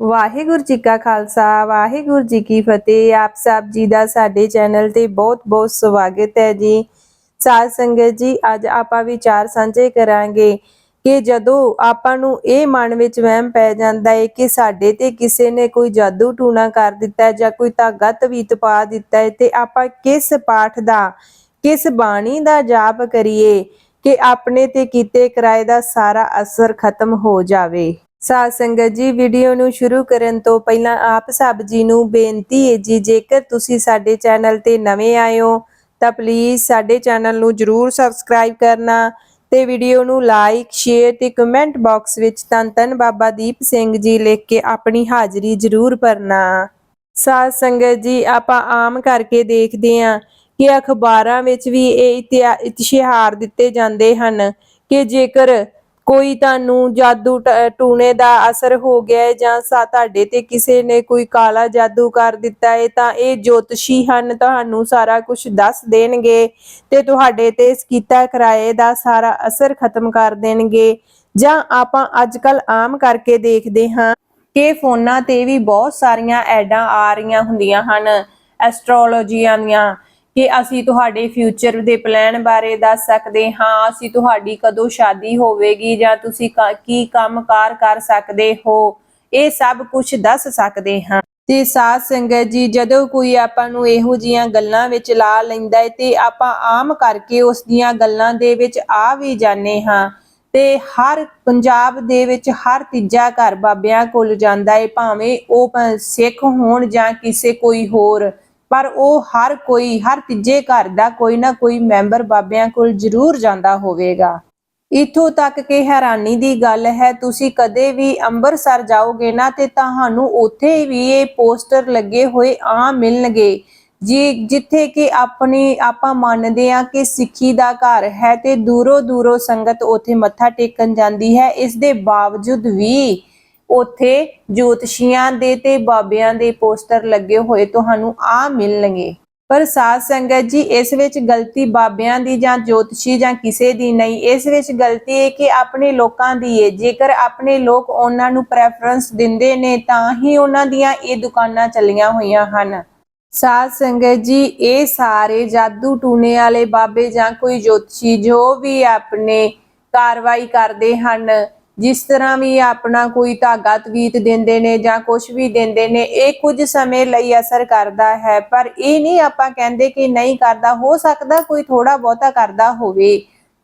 ਵਾਹਿਗੁਰੂ ਜੀ ਕਾ ਖਾਲਸਾ, ਵਾਹਿਗੁਰੂ ਜੀ ਕੀ ਫਤਿਹ। ਆਪ ਸਭ ਜੀ ਦਾ ਸਾਡੇ ਚੈਨਲ ਤੇ ਬਹੁਤ-ਬਹੁਤ ਸਵਾਗਤ ਹੈ ਜੀ। ਸਾਧ ਸੰਗਤ ਜੀ, ਅੱਜ ਆਪਾਂ ਵਿਚਾਰ ਸਾਂਝੇ ਕਰਾਂਗੇ ਕਿ ਜਦੋਂ ਆਪਾਂ ਨੂੰ ਇਹ ਮਨ ਵਿੱਚ ਵਹਿਮ ਪੈ ਜਾਂਦਾ ਹੈ ਕਿ ਸਾਡੇ ਤੇ ਕਿਸੇ ਨੇ ਕੋਈ ਜਾਦੂ ਟੂਣਾ ਕਰ ਦਿੱਤਾ ਹੈ ਜਾਂ ਕੋਈ ਧਾਗਾ ਤਵੀਤ ਪਾ ਦਿੱਤਾ ਹੈ ਤੇ ਆਪਾਂ ਕਿਸ ਪਾਠ ਦਾ, ਕਿਸ ਬਾਣੀ ਦਾ ਜਾਪ ਕਰੀਏ ਕਿ ਆਪਣੇ ਤੇ ਕੀਤੇ ਕਿਰਾਏ ਦਾ ਸਾਰਾ ਅਸਰ ਖਤਮ ਹੋ ਜਾਵੇ। ਸਾਧ ਸੰਗਤ ਜੀ ਵੀਡੀਓ ਨੂੰ ਸ਼ੁਰੂ ਕਰਨ ਤੋਂ ਪਹਿਲਾਂ ਆਪ ਸਭ ਜੀ ਨੂੰ ਬੇਨਤੀ ਹੈ ਜੀ, ਜੇਕਰ ਤੁਸੀਂ ਸਾਡੇ ਚੈਨਲ ਤੇ ਨਵੇਂ ਆਏ ਹੋ, ਤਾਂ ਪਲੀਜ਼ ਸਾਡੇ ਚੈਨਲ ਨੂੰ ਜਰੂਰ ਸਬਸਕ੍ਰਾਈਬ ਕਰਨਾ ਤੇ ਵੀਡੀਓ ਨੂੰ ਲਾਈਕ ਸ਼ੇਅਰ ਤੇ ਕਮੈਂਟ ਬਾਕਸ ਵਿੱਚ ਧੰਨ ਧੰਨ ਬਾਬਾ ਦੀਪ ਸਿੰਘ ਜੀ ਲਿਖ ਕੇ ਆਪਣੀ ਹਾਜ਼ਰੀ ਜਰੂਰ ਭਰਨਾ। ਸਾਧ ਸੰਗਤ ਜੀ, ਆਪਾਂ ਆਮ ਕਰਕੇ ਦੇਖਦੇ ਹਾਂ ਕਿ ਅਖਬਾਰਾਂ ਵਿੱਚ ਵੀ ਇਹ ਇਤਿਹਾ- ਇਸ਼ਤਿਹਾਰ ਦਿੱਤੇ ਜਾਂਦੇ ਹਨ ਕਿ ਜੇਕਰ ਕੋਈ ਤੁਹਾਨੂੰ ਜਾਦੂ ਟੂਣੇ ਦਾ ਅਸਰ ਹੋ ਗਿਆ ਹੈ ਜਾਂ ਸਾ, ਤੁਹਾਡੇ ਤੇ ਕਿਸੇ ਨੇ ਕੋਈ ਕਾਲਾ ਜਾਦੂ ਕਰ ਦਿੱਤਾ ਹੈ, ਤਾਂ ਇਹ ਜੋਤਸ਼ੀ ਹਨ, ਤੁਹਾਨੂੰ ਸਾਰਾ ਕੁਝ ਦੱਸ ਦੇਣਗੇ ਤੇ ਤੁਹਾਡੇ ਤੇ ਇਸ ਕੀਤਾ ਕਿਰਾਏ ਦਾ ਸਾਰਾ ਅਸਰ ਖਤਮ ਕਰ ਦੇਣਗੇ। ਜਾਂ ਆਪਾਂ ਅੱਜਕੱਲ ਆਮ ਕਰਕੇ ਦੇਖਦੇ ਹਾਂ ਕਿ ਫੋਨਾਂ ਤੇ ਵੀ ਬਹੁਤ ਸਾਰੀਆਂ ਐਡਾਂ ਆ ਰਹੀਆਂ ਹੁੰਦੀਆਂ ਹਨ, ਐਸਟ੍ਰੋਲੋਜੀਆਂ ਦੀਆਂ ਕਿ ਅਸੀਂ ਤੁਹਾਡੇ ਫਿਊਚਰ ਦੇ ਪਲਾਨ ਬਾਰੇ ਦੱਸ ਸਕਦੇ ਹਾਂ, ਅਸੀਂ ਤੁਹਾਡੀ ਕਦੋਂ ਸ਼ਾਦੀ ਹੋਵੇਗੀ ਜਾਂ ਤੁਸੀਂ ਕੀ ਕੰਮਕਾਰ ਕਰ ਸਕਦੇ ਹੋ, ਇਹ ਸਭ ਕੁਝ ਦੱਸ ਸਕਦੇ ਹਾਂ। ਤੇ ਸਾਧ ਸੰਗਤ ਜੀ, ਜਦੋਂ ਕੋਈ ਆਪਾਂ ਨੂੰ ਇਹੋ ਜੀਆਂ ਗੱਲਾਂ ਵਿੱਚ ਲਾ ਲੈਂਦਾ ਹੈ ਤੇ ਆਪਾਂ ਆਮ ਕਰਕੇ ਉਸ ਦੀਆਂ ਗੱਲਾਂ ਦੇ ਵਿੱਚ ਆ ਵੀ ਜਾਂਦੇ ਹਾਂ। ਤੇ ਹਰ ਪੰਜਾਬ ਦੇ ਵਿੱਚ ਹਰ ਤੀਜਾ ਘਰ ਬਾਬਿਆਂ ਕੋਲ ਜਾਂਦਾ ਹੈ, ਭਾਵੇਂ ਉਹ ਸਿੱਖ ਹੋਣ ਜਾਂ ਕਿਸੇ ਕੋਈ ਹੋਰ। ਪਰ ਉਹ ਹਰ ਕੋਈ, ਹਰ ਤੀਜੇ ਘਰ ਦਾ ਕੋਈ ਨਾ ਕੋਈ ਮੈਂਬਰ ਬਾਬਿਆਂ ਕੋਲ ਜ਼ਰੂਰ ਜਾਂਦਾ ਹੋਵੇਗਾ। ਇਥੋਂ ਤੱਕ ਕਿ ਹੈਰਾਨੀ ਦੀ ਗੱਲ ਹੈ, ਤੁਸੀਂ ਕਦੇ ਵੀ ਅੰਮ੍ਰਿਤਸਰ ਜਾਓਗੇ ਨਾ, ਤੇ ਤੁਹਾਨੂੰ ਉੱਥੇ ਵੀ ਇਹ ਪੋਸਟਰ ਲੱਗੇ ਹੋਏ ਆ ਮਿਲਣਗੇ। ਜੀ, ਜਿੱਥੇ ਕਿ ਆਪਣੀ, ਆਪਾਂ ਮੰਨਦੇ ਆ ਕਿ ਸਿੱਖੀ ਦਾ ਘਰ ਹੈ ਤੇ ਦੂਰੋਂ ਦੂਰੋਂ ਸੰਗਤ ਉੱਥੇ ਮੱਥਾ ਟੇਕਣ ਜਾਂਦੀ ਹੈ। ਇਸ ਦੇ ਬਾਵਜੂਦ ਵੀ ਉੱਥੇ ਜੋਤਸ਼ੀਆਂ ਦੇ ਤੇ ਬਾਬਿਆਂ ਦੇ ਪੋਸਟਰ ਲੱਗੇ ਹੋਏ ਤੁਹਾਨੂੰ ਆ ਮਿਲਣਗੇ। ਪਰ ਸਾਧ ਸੰਗਤ ਜੀ, ਇਸ ਵਿੱਚ ਗਲਤੀ ਬਾਬਿਆਂ ਦੀ ਜਾਂ ਜੋਤਸ਼ੀ ਜਾਂ ਕਿਸੇ ਦੀ ਨਹੀਂ। ਇਸ ਵਿੱਚ ਗਲਤੀ ਹੈ ਕਿ ਆਪਣੇ ਲੋਕਾਂ ਦੀ ਹੈ ਜੇਕਰ ਆਪਣੇ ਲੋਕ ਉਹਨਾਂ ਨੂੰ ਪ੍ਰੈਫਰੈਂਸ ਦਿੰਦੇ ਨੇ, ਤਾਂ ਹੀ ਉਹਨਾਂ ਦੀਆਂ ਇਹ ਦੁਕਾਨਾਂ ਚੱਲੀਆਂ ਹੋਈਆਂ ਹਨ। ਸਾਧ ਸੰਗਤ ਜੀ, ਇਹ ਸਾਰੇ ਜਾਦੂ ਟੂਣੇ ਵਾਲੇ ਬਾਬੇ ਜਾਂ ਕੋਈ ਜੋਤਸ਼ੀ ਜੋ ਵੀ ਆਪਣੇ ਕਾਰਵਾਈ ਕਰਦੇ ਹਨ ਜਿਸ ਤਰ੍ਹਾਂ ਵੀ ਆਪਣਾ ਕੋਈ ਧਾਗਾ ਤਵੀਤ ਦਿੰਦੇ ਨੇ ਜਾਂ ਕੁਝ ਵੀ ਦਿੰਦੇ ਨੇ, ਇਹ ਕੁਝ ਸਮੇਂ ਲਈ ਅਸਰ ਕਰਦਾ ਹੈ। ਪਰ ਇਹ ਨਹੀਂ ਆਪਾਂ ਕਹਿੰਦੇ ਕਿ ਨਹੀਂ ਕਰਦਾ, ਹੋ ਸਕਦਾ ਕੋਈ ਥੋੜਾ ਬਹੁਤਾ ਕਰਦਾ ਹੋਵੇ,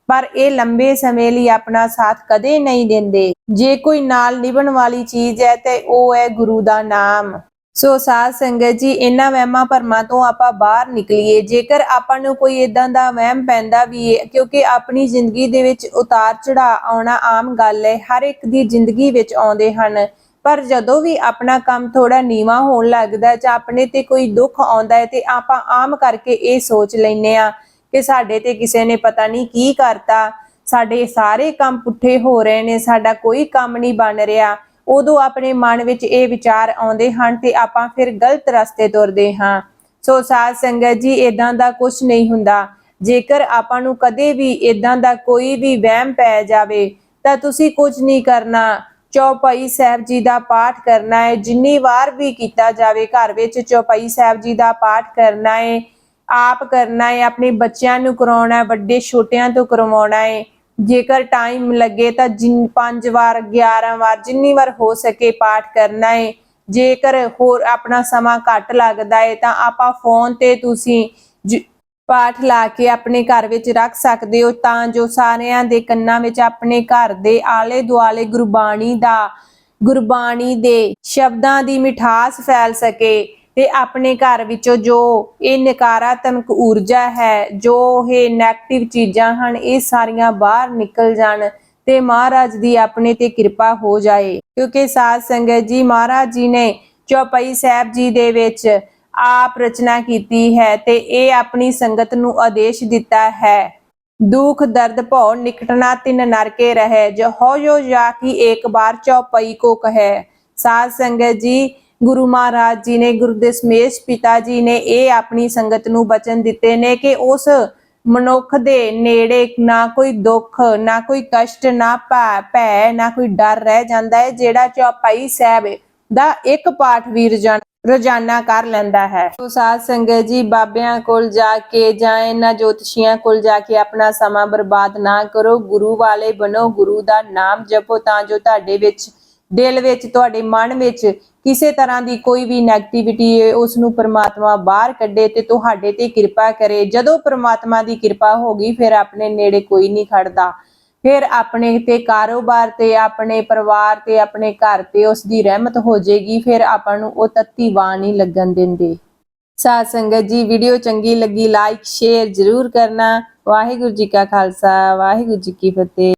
ਪਰ ਇਹ ਲੰਬੇ ਸਮੇਂ ਲਈ ਆਪਣਾ ਸਾਥ ਕਦੇ ਨਹੀਂ ਦਿੰਦੇ। ਜੇ ਕੋਈ ਨਾਲ ਨਿਭਣ ਵਾਲੀ ਚੀਜ਼ ਹੈ ਤੇ ਉਹ ਹੈ ਗੁਰੂ ਦਾ ਨਾਮ। ਸੋ ਸਾਧ ਸੰਗਤ ਜੀ, ਇਹਨਾਂ ਵਹਿਮਾਂ ਭਰਮਾਂ ਤੋਂ ਆਪਾਂ ਬਾਹਰ ਨਿਕਲੀਏ। ਜੇਕਰ ਆਪਾਂ ਨੂੰ ਕੋਈ ਇਦਾਂ ਦਾ ਵਹਿਮ ਪੈਂਦਾ ਵੀ ਹੈ ਕਿਉਂਕਿ ਆਪਣੀ ਜ਼ਿੰਦਗੀ ਦੇ ਵਿੱਚ ਉਤਾਰ ਚੜਾ ਆਉਣਾ ਆਮ ਗੱਲ ਹੈ ਹਰ ਇੱਕ ਦੀ ਜ਼ਿੰਦਗੀ ਵਿੱਚ ਆਉਂਦੇ ਹਨ। ਪਰ ਜਦੋਂ ਵੀ ਆਪਣਾ ਕੰਮ ਥੋੜਾ ਨੀਵਾ ਹੋਣ ਲੱਗਦਾ ਜਾਂ ਆਪਣੇ ਤੇ ਕੋਈ ਦੁੱਖ ਆਉਂਦਾ ਹੈ ਤੇ ਆਪਾਂ ਆਮ ਕਰਕੇ ਇਹ ਸੋਚ ਲੈਨੇ ਆ ਕਿ ਸਾਡੇ ਤੇ ਕਿਸੇ ਨੇ ਪਤਾ ਨਹੀਂ ਕੀ ਕਰਤਾ, ਸਾਡੇ ਸਾਰੇ ਕੰਮ ਪੁੱਠੇ ਹੋ ਰਹੇ ਨੇ, ਸਾਡਾ ਕੋਈ ਕੰਮ ਨਹੀਂ ਬਣ ਰਿਹਾ। ਉਦੋਂ ਆਪਣੇ ਮਨ ਵਿੱਚ ਇਹ ਵਿਚਾਰ ਆਉਂਦੇ ਹਨ ਤੇ ਆਪਾਂ ਫਿਰ ਗਲਤ ਰਸਤੇ ਤੁਰਦੇ ਹਾਂ। ਸੋ ਸਾਧ ਸੰਗਤ ਜੀ ਇਦਾਂ ਦਾ ਕੁਝ ਨਹੀਂ ਹੁੰਦਾ। ਜੇਕਰ ਆਪਾਂ ਨੂੰ ਕਦੇ ਵੀ ਇਦਾਂ ਦਾ ਕੋਈ ਵੀ ਵਹਿਮ ਪੈ ਜਾਵੇ, ਤਾਂ ਤੁਸੀਂ ਕੁਝ ਨਹੀਂ ਕਰਨਾ। ਚੌਪਾਈ ਸਾਹਿਬ ਜੀ ਦਾ ਪਾਠ ਕਰਨਾ ਹੈ। ਜਿੰਨੀ ਵਾਰ ਵੀ ਕੀਤਾ ਜਾਵੇ, ਘਰ ਵਿੱਚ ਚੌਪਾਈ ਸਾਹਿਬ ਜੀ ਦਾ ਪਾਠ ਕਰਨਾ ਹੈ। ਆਪ ਕਰਨਾ ਹੈ, ਆਪਣੇ ਬੱਚਿਆਂ ਨੂੰ ਕਰਾਉਣਾ ਵੱਡੇ ਛੋਟਿਆਂ ਤੋਂ ਕਰਵਾਉਣਾ ਹੈ। ਜੇਕਰ ਟਾਈਮ ਲੱਗੇ ਤਾਂ ਜਿੰਨ 5 ਵਾਰ 11 ਵਾਰ, ਜਿੰਨੀ ਵਾਰ ਹੋ ਸਕੇ ਪਾਠ ਕਰਨਾ ਹੈ ਜੇਕਰ ਹੋਰ ਆਪਣਾ ਸਮਾਂ ਘੱਟ ਲੱਗਦਾ ਹੈ ਤਾਂ ਆਪਾਂ ਫੋਨ ਤੇ ਤੁਸੀਂ ਪਾਠ ਲਾ ਕੇ ਆਪਣੇ ਘਰ ਵਿੱਚ ਰੱਖ ਸਕਦੇ ਹੋ ਤਾਂ ਜੋ ਸਾਰਿਆਂ ਦੇ ਕੰਨਾਂ ਵਿੱਚ ਆਪਣੇ ਘਰ ਦੇ ਆਲੇ ਦੁਆਲੇ ਗੁਰਬਾਣੀ ਦਾ, ਗੁਰਬਾਣੀ ਦੇ ਸ਼ਬਦਾਂ ਦੀ ਮਿਠਾਸ ਫੈਲ ਸਕੇ। ਤੇ ਆਪਣੇ ਘਰ ਵਿੱਚੋਂ ਜੋ ਇਹ ਨਕਾਰਾਤਮਕ ਊਰਜਾ ਹੈ, ਜੋ ਇਹ 네ਗੇਟਿਵ ਚੀਜ਼ਾਂ ਹਨ, ਇਹ ਸਾਰੀਆਂ ਬਾਹਰ ਨਿਕਲ ਜਾਣ ਤੇ ਮਹਾਰਾਜ ਦੀ ਆਪਣੇ ਤੇ ਕਿਰਪਾ ਹੋ ਜਾਏ। ਕਿਉਂਕਿ ਸਾਧ ਸੰਗਤ ਜੀ, ਮਹਾਰਾਜ ਜੀ ਨੇ ਚੌਪਈ ਸਾਹਿਬ ਜੀ ਦੇ ਵਿੱਚ ਆਪ ਰਚਨਾ ਕੀਤੀ ਹੈ ਤੇ ਇਹ ਆਪਣੀ ਸੰਗਤ ਨੂੰ ਆਦੇਸ਼ ਦਿੱਤਾ ਹੈ। ਦੁਖ, ਦਰਦ ਭਉ ਨਿਕਟਣਾ ਤਿਨ ਨਰਕੇ ਰਹੇ, ਜੋ ਹੋ ਜੋ ਜਾ ਕੀ ਇੱਕ ਬਾਰ ਚੌਪਈ ਕੋ ਕਹੈ ਸਾਧ ਸੰਗਤ ਜੀ ਗੁਰੂ ਮਹਾਰਾਜ ਜੀ ਨੇ, ਗੁਰੂ ਦਸ਼ਮੇਸ਼ ਪਿਤਾ ਜੀ ਨੇ ਇਹ ਆਪਣੀ ਸੰਗਤ ਨੂੰ ਬਚਨ ਦਿੱਤੇ ਨੇ ਕਿ ਉਸ ਮਨੁੱਖ ਦੇ ਨੇੜੇ ਨਾ ਕੋਈ ਦੁੱਖ, ਨਾ ਕੋਈ ਕਸ਼ਟ, ਨਾ ਭੈ ਭੈ, ਨਾ ਕੋਈ ਡਰ ਰਹਿ ਜਾਂਦਾ ਹੈ, ਜਿਹੜਾ ਚੌਪਾਈ ਸਾਹਿਬ ਦਾ ਇੱਕ ਪਾਠ ਵੀ ਰੋਜ਼ਾਨਾ ਰੋਜ਼ਾਨਾ ਕਰ ਲੈਂਦਾ ਹੈ। ਸੋ ਸਾਧ ਸੰਗਤ ਜੀ, ਬਾਬਿਆਂ ਕੋਲ ਜਾ ਕੇ ਜਾਂ ਇਹਨਾਂ ਜੋਤਸ਼ੀਆਂ ਕੋਲ ਜਾ ਕੇ ਆਪਣਾ ਸਮਾਂ ਬਰਬਾਦ ਨਾ ਕਰੋ, ਗੁਰੂ ਵਾਲੇ ਬਣੋ, ਗੁਰੂ ਦਾ ਨਾਮ ਜਪੋ, ਤਾਂ ਜੋ ਤੁਹਾਡੇ ਵਿੱਚ ਦਿਲ ਵਿੱਚ, ਤੁਹਾਡੇ ਮਨ ਵਿੱਚ ਕਿਸੇ ਤਰ੍ਹਾਂ ਦੀ ਕੋਈ ਵੀ 네ਗੇਟਿਵਿਟੀ ਹੈ ਉਸ ਨੂੰ ਪ੍ਰਮਾਤਮਾ ਬਾਹਰ ਕੱਢੇ ਤੇ ਤੁਹਾਡੇ ਤੇ ਕਿਰਪਾ ਕਰੇ। ਜਦੋਂ ਪ੍ਰਮਾਤਮਾ ਦੀ ਕਿਰਪਾ ਹੋ ਗਈ, ਫਿਰ ਆਪਣੇ ਨੇੜੇ ਕੋਈ ਨਹੀਂ ਖੜਦਾ। ਫਿਰ ਆਪਣੇ ਤੇ ਕਾਰੋਬਾਰ ਤੇ, ਆਪਣੇ ਪਰਿਵਾਰ ਤੇ, ਆਪਣੇ ਘਰ ਤੇ ਉਸ ਦੀ ਰਹਿਮਤ ਹੋ ਜਾਏਗੀ। ਫਿਰ ਆਪਾਂ ਨੂੰ ਉਹ ਤੱਤੀ ਵਾਂ ਨਹੀਂ ਲੱਗਣ ਦਿੰਦੇ। ਸਾਧ ਸੰਗਤ ਜੀ ਵੀਡੀਓ ਚੰਗੀ ਲੱਗੀ ਲਾਈਕ ਸ਼ੇਅਰ ਜ਼ਰੂਰ ਕਰਨਾ। ਵਾਹਿਗੁਰੂ ਜੀ ਕਾ ਖਾਲਸਾ, ਵਾਹਿਗੁਰੂ ਜੀ ਕੀ ਫਤਿਹ।